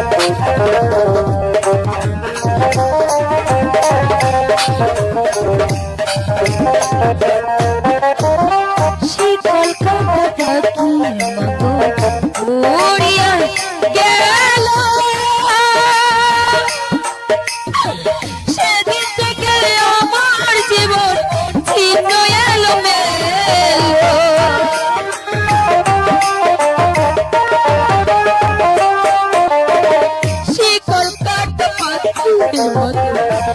শীতল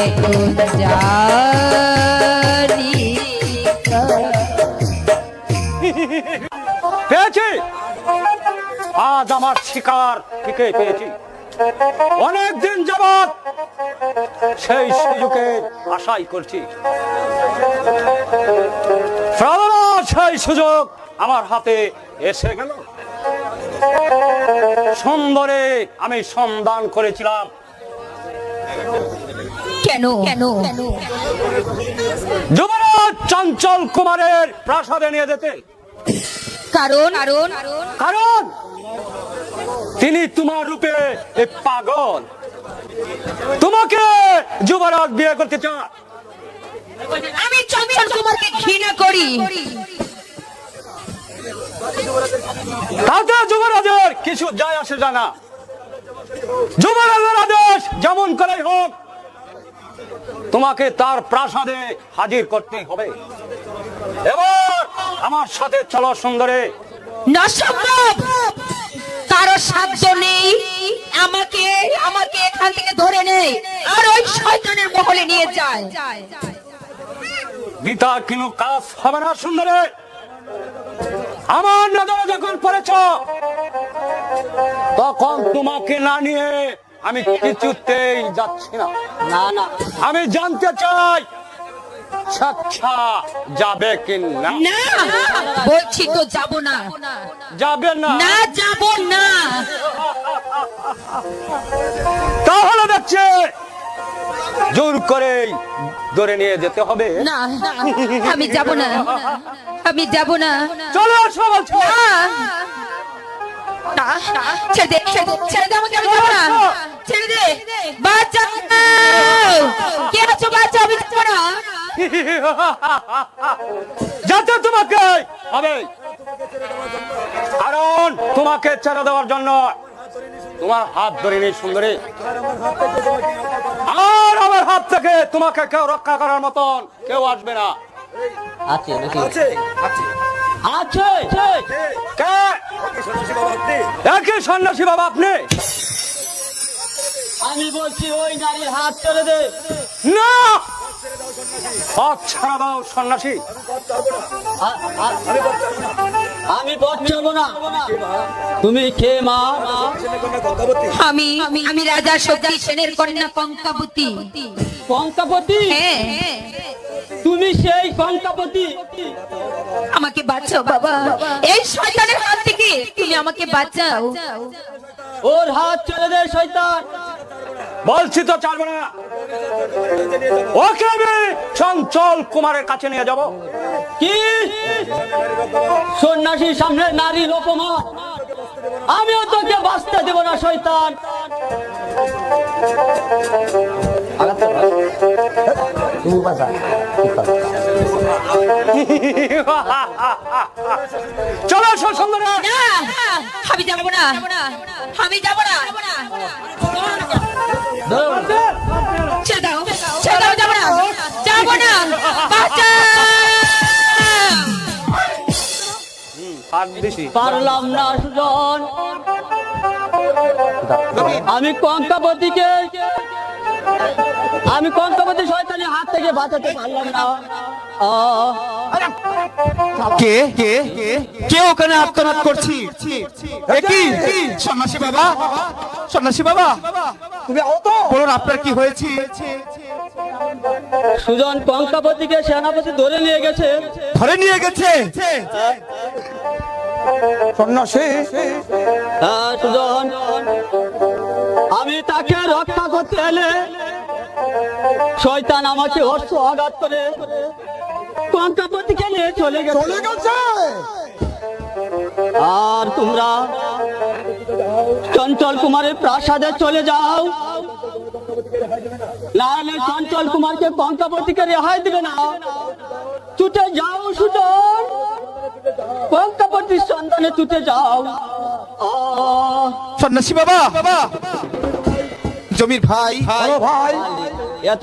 পেয়েছি। আজ আমার শিকার ঠিকই পেয়েছি। অনেক দিন যাবৎ সেই সুযোগে আশাই করছি। সেই সুযোগ আমার হাতে এসে গেল। সুন্দরে আমি সন্ধান করেছিলাম। কেন? কেন? যুবরাজ চঞ্চল কুমারের প্রাসাদে নিয়ে যেতে। কারণ? কারণ? কারণ? তিনি তোমার রূপে পাগল। তোমাকে যুবরাজ বিয়ে করতে চান আমি চঞ্চল কুমারকে ঘৃণা করি। তাতে যুবরাজের কিছু যায় আসে জানা যুবরাজের আদেশ যেমন করে হোক তোমাকে তার প্রাসাদে হাজির করতে হবে। এবার আমার সাথে চলো সুন্দরে। না সম্ভব! কারও সাধ্য নেই। আমাকে আমাকে এখান থেকে ধরে নেই আর ওই শয়তানের মহলে নিয়ে যায়। গীতা কিন্তু কাজ হবে না সুন্দরে। আমার নজরে যখন পড়েছ তখন তোমাকে না নিয়ে আমি কিছুতেই যাচ্ছি না। না না। আমি জানতে চাই সাচ্ছা যাবে কি না? বলছি তো যাব না। যাবে না? না যাব না। তাহলে দেখছে জোর করে ধরে নিয়ে যেতে হবে। না আমি যাব না। আমি যাব না। চলে আসো বলছো। না না ছেড়ে দে ছেড়ে দে, আমাকে আমি যাব না। ছেড়ে দে। বাঁচাও কে আছো বাঁচাও আমি যাব না। যাতে তোমাকে? হবে। কারণ তোমাকে ছেড়ে দেওয়ার জন্য তোমার হাত ধরে নেই সুন্দরী। আর আমার হাত থেকে তোমাকে কেউ রক্ষা করার মতন কেউ আসবে না। আছে নাকি আছে। কে? একই সন্ন্যাসী বাবা আপনি। আমি বলছি ওই নারীর হাত ছেড়ে দে। না! হাত ছাড়া দাও সন্ন্যাসী। আমি পথ ছাড়বো না। তুমি কে মা? আমি আমি রাজা শক্তি সেনের কন্যা কঙ্কাবতী কঙ্কাপতি হ্যাঁ। তুমি সেই কঙ্কাপতি আমাকে বাঁচাও বাবা। এই শয়তানের হাত থেকে তুমি আমাকে বাঁচাও। ওর হাত ছেড়ে দে শয়তান। বলছি তো ছাড়বো না। ওকে আমি চঞ্চল কুমারের কাছে নিয়ে যাব। কি? সন্ন্যাসীর সামনে নারী লোপমা আমিও তোকে বাঁচতে দেব না শয়তান। চলো সুন্দর আমি যাব না। আমি যাব না। যাব না। যাব না। পারলাম না সুজন। আমি কঙ্কাপতিকে আমি কঙ্কাপতি শয়তানের হাত থেকে বাঁচাতে পারলাম না। কে? কে কে ওখানে আত্মনাদ করছি? কি? সন্ন্যাসী বাবা? সন্ন্যাসী বাবা? তুমি বলুন আপনার কি হয়েছে? সুজন কঙ্কাপতিকে সেনাপতি ধরে নিয়ে গেছে। ধরে নিয়ে গেছে? সন্ন্যাসী? সুজন। আমি তাকে রক্ষা করতে এলে শয়তান আমাকে অস্ত্র আঘাত করে কঙ্কাপতিকে নিয়ে চলে গেছে। গেছে? আর তোমরা চঞ্চল কুমারের প্রাসাদে চলে যাও। নাহলে চঞ্চল কুমারকে কঙ্কাপতিকে রেহাই দিবে না। ছুটে যাও সুজন কঙ্কাপতির সন্ধানে ছুটে যাও। সন্ন্যাসী বাবা। বাবা জমির ভাই। ভাই। ইয়া।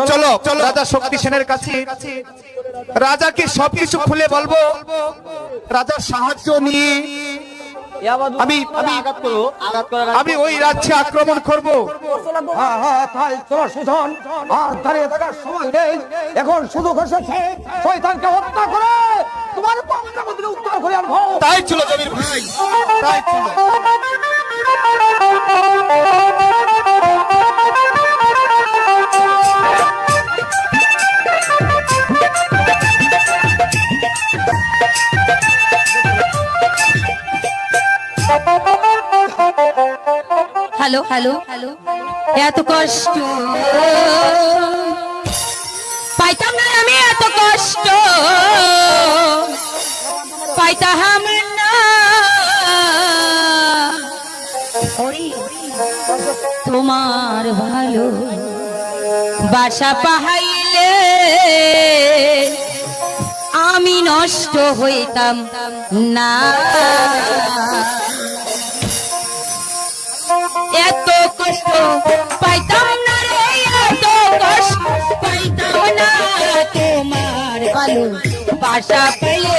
চলো চলো রাজা শক্তি সেনের কাছে। রাজাকে সবকিছু খুলে বলব। রাজার সাহায্য নিয়ে আমি আমি আমি ওই রাজ্যে আক্রমণ করব। হ্যাঁ হ্যাঁ তাই চলো সুজন। আর দাঁড়িয়ে থাকার সময় নেই। এখন শুধু এসেছে। শয়তানকে হত্যা করে। তোমার উদ্ধার তাই ছিল জমির ভাই তাই ছিল। Hello hello hello. এত কষ্ট। পাইতাম না আমি এত কষ্ট। তোমার ভালো বাসা পাহাইলে আমি নষ্ট হইতাম না। এত কষ্ট পাইতাম না রে, এত কষ্ট পাইতাম না। তোমার ভালো বাসা পেলে